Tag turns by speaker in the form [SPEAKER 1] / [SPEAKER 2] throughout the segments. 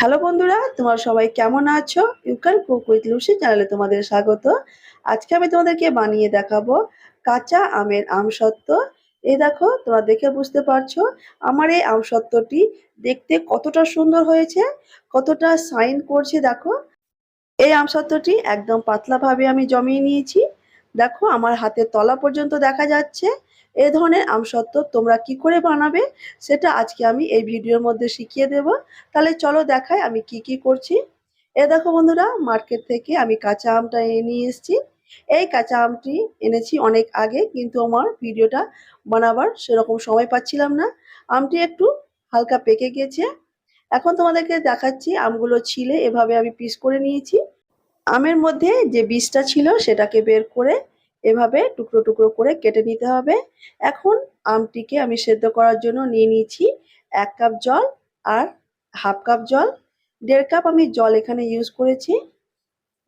[SPEAKER 1] Hello বন্ধুরা, তোমরা সবাই কেমন আছো? You can cook with Lucy চ্যানেলে তোমাদের স্বাগত। আজকে আমি তোমাদেরকে বানিয়ে দেখাবো কাঁচা আমের আমসত্ত্ব। এই দেখো, তোমরা দেখে বুঝতে পারছ, আমার এই আমসত্ত্বটি দেখতে কতটা সুন্দর হয়েছে, কতটা সাইন করছে, দেখো। এই আমসত্ত্বটি একদম পাতলাভাবে আমি জমিয়ে নিয়েছি। দেখো, আমার হাতের তলা পর্যন্ত দেখা যাচ্ছে। এই ধরনের আমসত্ত্ব তোমরা কি করে বানাবে সেটা আজকে আমি এই ভিডিওর মধ্যে শিখিয়ে দেব। তাহলে চলো দেখায় আমি কি কি করছি। এ দেখো বন্ধুরা, মার্কেট থেকে আমি কাঁচা আমটা নিয়ে এসেছি। এই কাঁচা আমটি এনেছি অনেক আগে, কিন্তু আমার ভিডিওটা বানাবার সেরকম সময় পাচ্ছিলাম না। আমটি একটু হালকা পেকে গেছে। এখন তোমাদেরকে দেখাচ্ছি, আমগুলো ছিলে এভাবে আমি পিস করে নিয়েছি। আমের মধ্যে যে বীজটা ছিল সেটাকে বের করে এভাবে টুকরো টুকরো করে কেটে নিতে হবে। এখন আমটিকে আমি সেদ্ধ করার জন্য নিয়ে নিয়েছি এক কাপ জল আর হাফ কাপ জল। দেড় কাপ আমি জল এখানে ইউজ করেছি।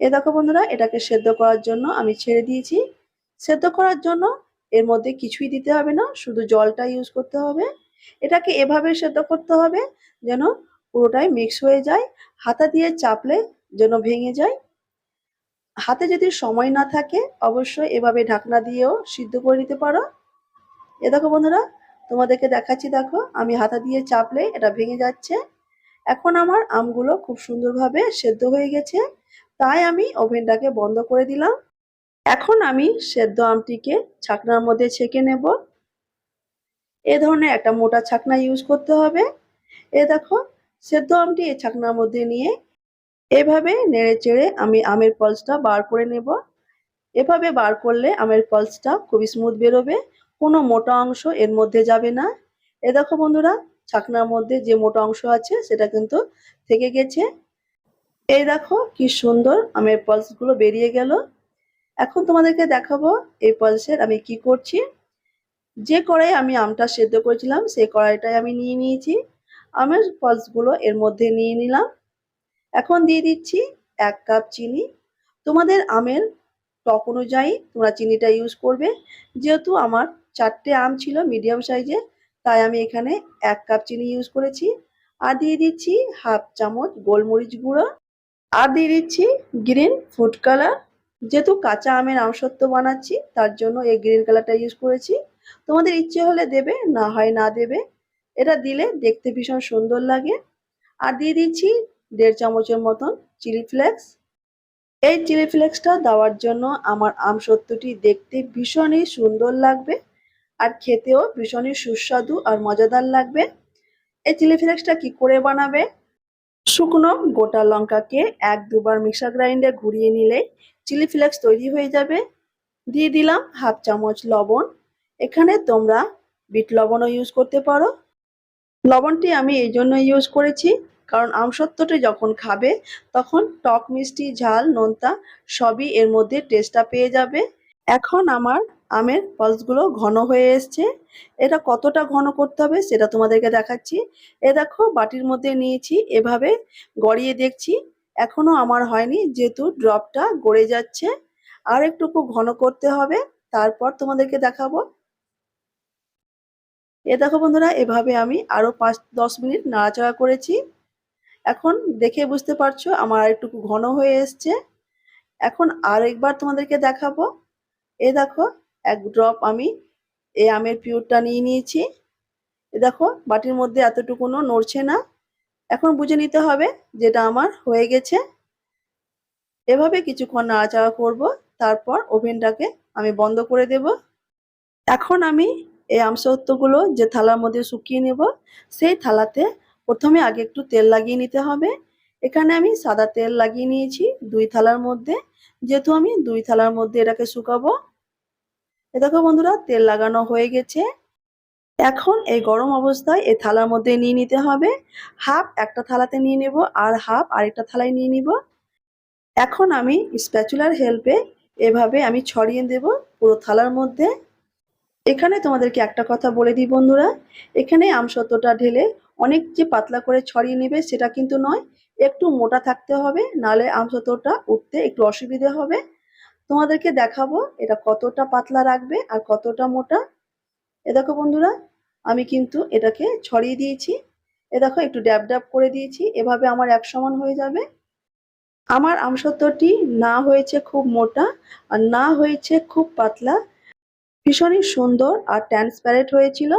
[SPEAKER 1] এ দেখো বন্ধুরা, এটাকে সেদ্ধ করার জন্য আমি ছেড়ে দিয়েছি। সেদ্ধ করার জন্য এর মধ্যে কিছুই দিতে হবে না, শুধু জলটা ইউজ করতে হবে। এটাকে এভাবে সেদ্ধ করতে হবে যেন পুরোটাই মিক্স হয়ে যায়, হাতা দিয়ে চাপলে যেন ভেঙে যায়। হাতে যদি সময় না থাকে, অবশ্যই এভাবে ঢাকনা দিয়েও সিদ্ধ করে নিতে পারো। এ দেখো বন্ধুরা, তোমাদেরকে দেখাচ্ছি দেখো, আমি হাতা দিয়ে চাপলে এটা ভেঙে যাচ্ছে। এখন আমার আমগুলো খুব সুন্দরভাবে সেদ্ধ হয়ে গেছে, তাই আমি ওভেনটাকে বন্ধ করে দিলাম। এখন আমি সেদ্ধ আমটিকে ছাকনার মধ্যে ছেঁকে নেব। এ ধরনের একটা মোটা ছাকনা ইউজ করতে হবে। এ দেখো, সেদ্ধ আমটি এই ছাকনার মধ্যে নিয়ে এভাবে নেড়ে চেড়ে আমি আমের পলসটা বার করে নেব। এভাবে বার করলে আমের পলসটা খুবই স্মুথ বেরোবে, কোনো মোটা অংশ এর মধ্যে যাবে না। এ দেখো বন্ধুরা, ছাকনার মধ্যে যে মোটা অংশ আছে সেটা কিন্তু থেকে গেছে। এই দেখো কি সুন্দর আমের পলসগুলো বেরিয়ে গেল। এখন তোমাদেরকে দেখাবো এই পলসের আমি কি করছি। যে কড়াই আমি আমটা সেদ্ধ করেছিলাম, সেই কড়াইটাই আমি নিয়ে নিয়েছি। আমের পলসগুলো এর মধ্যে নিয়ে নিলাম। এখন দিয়ে দিচ্ছি এক কাপ চিনি। তোমাদের আমের টক অনুযায়ী তোমরা চিনিটা ইউজ করবে। যেহেতু আমার চারটে আম ছিল মিডিয়াম সাইজে তাই আমি এখানে এক কাপ চিনি ইউজ করেছি। আর দিয়ে দিচ্ছি হাফ চামচ গোলমরিচ গুঁড়ো। আর দিয়ে দিচ্ছি গ্রিন ফুড কালার যেহেতু কাঁচা আমের আমসত্ব বানাচ্ছি, তার জন্য এই গ্রিন কালারটা ইউজ করেছি। তোমাদের ইচ্ছে হলে দেবে, না হয় না দেবে। এটা দিলে দেখতে ভীষণ সুন্দর লাগে। আর দিয়ে দিচ্ছি দেড় চামচের মতন চিলি ফ্লেক্স। এই চিলি ফ্লেক্সটা দেওয়ার জন্য আমার আমসত্ত্বটি দেখতে ভীষণই সুন্দর লাগবে আর খেতেও ভীষণই সুস্বাদু আর মজাদার লাগবে। এই চিলি ফ্লেক্সটা কি করে বানাবে? শুকনো গোটা লঙ্কাকে এক দুবার মিক্সার গ্রাইন্ডে ঘুরিয়ে নিলে চিলি ফ্লেক্স তৈরি হয়ে যাবে। দিয়ে দিলাম হাফ চামচ লবণ। এখানে তোমরা বিট লবণও ইউজ করতে পারো। লবণটি আমি এই জন্য ইউজ করেছি কারণ আমসত্ত্বটি যখন খাবে, তখন টক মিষ্টি, ঝাল, নোনতা সবই এর মধ্যে টেস্টটা পেয়ে যাবে। এখন আমার আমের পলসগুলো ঘন হয়ে এসছে। এটা কতটা ঘন করতে হবে সেটা তোমাদেরকে দেখাচ্ছি। এ দেখো, বাটির মধ্যে নিয়েছি, এভাবে গড়িয়ে দেখছি। এখনও আমার হয়নি, যেহেতু ড্রপটা গড়ে যাচ্ছে। আর একটুকু ঘন করতে হবে, তারপর তোমাদেরকে দেখাবো। এ দেখো বন্ধুরা, এভাবে আমি আরও পাঁচ দশ মিনিট নাড়াচাড়া করেছি। এখন দেখে বুঝতে পারছ আমার একটুকু ঘন হয়ে এসছে। এখন আরেকবার তোমাদেরকে দেখাবো। এ দেখো, এক ড্রপ আমি এই আমের পিউরটা নিয়ে নিয়েছি। এ দেখো, বাটির মধ্যে এতটুকুনও নড়ছে না। এখন বুঝে নিতে হবে যেটা আমার হয়ে গেছে। এভাবে কিছুক্ষণ নাড়াচাড়া করব, তারপর ওভেনটাকে আমি বন্ধ করে দেব। এখন আমি এই আমসত্ত্বগুলো যে থালার মধ্যে শুকিয়ে নেব, সেই থালাতে প্রথমে আগে একটু তেল লাগিয়ে নিতে হবে। এখানে আমি সাদা তেল লাগিয়ে নিয়েছি দুই থালার মধ্যে। যেহেতু আমি দুই থালার মধ্যে এটাকে শুকাবো। এ দেখো বন্ধুরা, তেল লাগানো হয়ে গেছে। এখন এই গরম অবস্থায় এই থালার মধ্যে নিয়ে নিতে হবে। হাফ একটা থালাতে নিয়ে নেব আর হাফ আরেকটা থালায় নিয়ে নিব। এখন আমি স্প্যাচুলার হেল্পে এভাবে আমি ছড়িয়ে দেব পুরো থালার মধ্যে। এখানে তোমাদেরকে একটা কথা বলে দিই বন্ধুরা। এখানে আমসত্ত্বটা ঢেলে অনেক যে পাতলা করে ছড়িয়ে নেবে সেটা কিন্তু নয়, একটু মোটা থাকতে হবে নালে আমসত্ত্বটা উঠতে একটু অসুবিধে হবে। তোমাদেরকে দেখাবো এটা কতটা পাতলা রাখবে আর কতটা মোটা। এ দেখো বন্ধুরা, আমি কিন্তু এটাকে ছড়িয়ে দিয়েছি। এ দেখো, একটু ড্যাব ড্যাব করে দিয়েছি, এভাবে আমার এক সমান হয়ে যাবে। আমার আমসত্ত্বটি না হয়েছে খুব মোটা আর না হয়েছে খুব পাতলা। ভীষণই সুন্দর আর ট্রান্সপ্যারেন্ট হয়েছিল।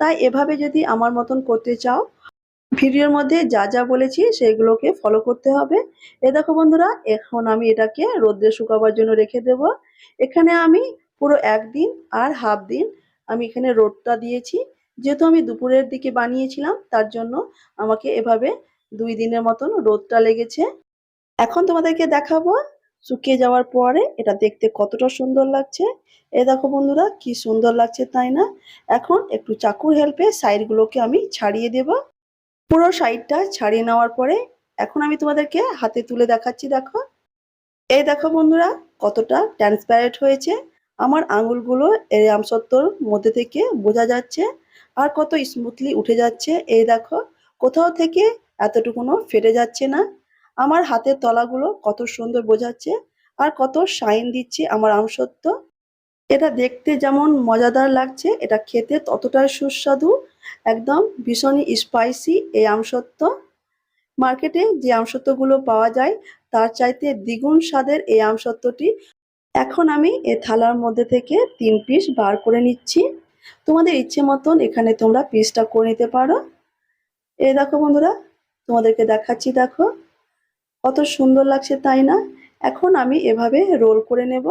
[SPEAKER 1] তাই এভাবে যদি আমার মতন করতে চাও, ভিডিওর মধ্যে যা যা বলেছি সেগুলোকে ফলো করতে হবে। এ দেখো বন্ধুরা, এখন আমি এটাকে রোদ্রে শুকাবার জন্য রেখে দেব। এখানে আমি পুরো একদিন আর হাফ দিন আমি এখানে রোদটা দিয়েছি। যেহেতু আমি দুপুরের দিকে বানিয়েছিলাম, তার জন্য আমাকে এভাবে দুই দিনের মতন রোদটা লেগেছে। এখন তোমাদেরকে দেখাবো শুকিয়ে যাওয়ার পরে এটা দেখতে কতটা সুন্দর লাগছে। এ দেখো বন্ধুরা, কি সুন্দর লাগছে তাই না? এখন একটু চাকুর হেল্পে সাইডগুলোকে আমি ছাড়িয়ে দেব। পুরো সাইডটা ছাড়িয়ে নেওয়ার পরে এখন আমি তোমাদেরকে হাতে তুলে দেখাচ্ছি, দেখো। এই দেখো বন্ধুরা, কতটা ট্রান্সপ্যারেন্ট হয়েছে। আমার আঙুলগুলো এই আমসত্বর মধ্যে থেকে বোঝা যাচ্ছে আর কত স্মুথলি উঠে যাচ্ছে। এই দেখো, কোথাও থেকে এতটুকুনো ফেটে যাচ্ছে না। আমার হাতের তলাগুলো কত সুন্দর বোঝাচ্ছে আর কত শাইন দিচ্ছে আমার আমসত্ব এটা দেখতে যেমন মজাদার লাগছে, এটা খেতে ততটাই সুস্বাদু, একদম ভীষণই স্পাইসি এই আমসত্ব মার্কেটে যে আমসত্বগুলো পাওয়া যায়, তার চাইতে দ্বিগুণ স্বাদের এই আমসত্বটি এখন আমি এ থালার মধ্যে থেকে তিন পিস বার করে নিচ্ছি। তোমাদের ইচ্ছে মতন এখানে তোমরা পিসটা করে নিতে পারো। এই দেখো বন্ধুরা, তোমাদেরকে দেখাচ্ছি, দেখো। কত সুন্দর লাগছে তাই না? এখন আমি এভাবে রোল করে নেব।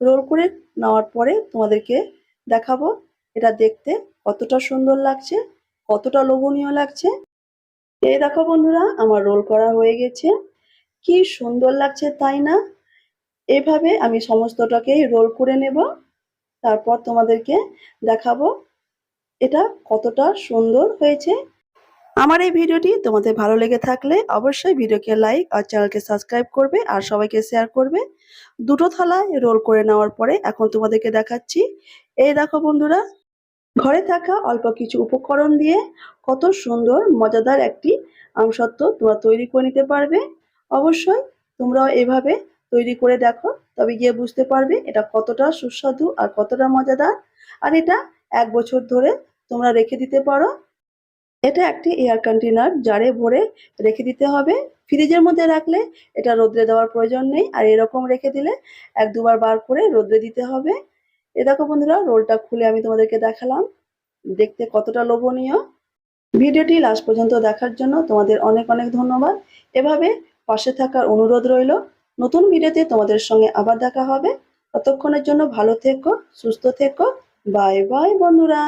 [SPEAKER 1] রোল করে নেওয়ার পরে তোমাদেরকে দেখাবো এটা দেখতে কতটা সুন্দর লাগছে, কতটা লোভনীয় লাগছে। এই দেখো বন্ধুরা, আমার রোল করা হয়ে গেছে। কি সুন্দর লাগছে তাই না? এভাবে আমি সমস্তটাকেই রোল করে নেব। তারপর তোমাদেরকে দেখাবো এটা কতটা সুন্দর হয়েছে। আমার এই ভিডিওটি তোমাদের ভালো লেগে থাকলে অবশ্যই ভিডিওকে লাইক আর চ্যানেলকে সাবস্ক্রাইব করবে আর সবাইকে শেয়ার করবে। দুটো থালায় রোল করে নেওয়ার পরে এখন তোমাদেরকে দেখাচ্ছি। এই দেখো বন্ধুরা, ঘরে থাকা অল্প কিছু উপকরণ দিয়ে কত সুন্দর, মজাদার একটি আমসত্ব তোমরা তৈরি করে নিতে পারবে। অবশ্যই তোমরাও এভাবে তৈরি করে দেখো, তবে গিয়ে বুঝতে পারবে এটা কতটা সুস্বাদু আর কতটা মজাদার। আর এটা এক বছর ধরে তোমরা রেখে দিতে পারো। এটা একটি এয়ার কন্টেনার জারে ভরে রেখে দিতে হবে। ফ্রিজের মধ্যে রাখলে এটা রোদ্রে দেওয়ার প্রয়োজন নেই। আর এরকম রেখে দিলে এক দুবার বার করে রোদ্রে দিতে হবে। এ দেখো বন্ধুরা রোলটা খুলে আমি তোমাদেরকে দেখালাম। দেখতে কতটা লোভনীয়। ভিডিওটি লাস্ট পর্যন্ত দেখার জন্য তোমাদের অনেক অনেক ধন্যবাদ। এভাবে পাশে থাকার অনুরোধ রইল। নতুন ভিডিওতে তোমাদের সঙ্গে আবার দেখা হবে। ততক্ষণের জন্য ভালো থেকো, সুস্থ থেকো। বাই বাই বন্ধুরা।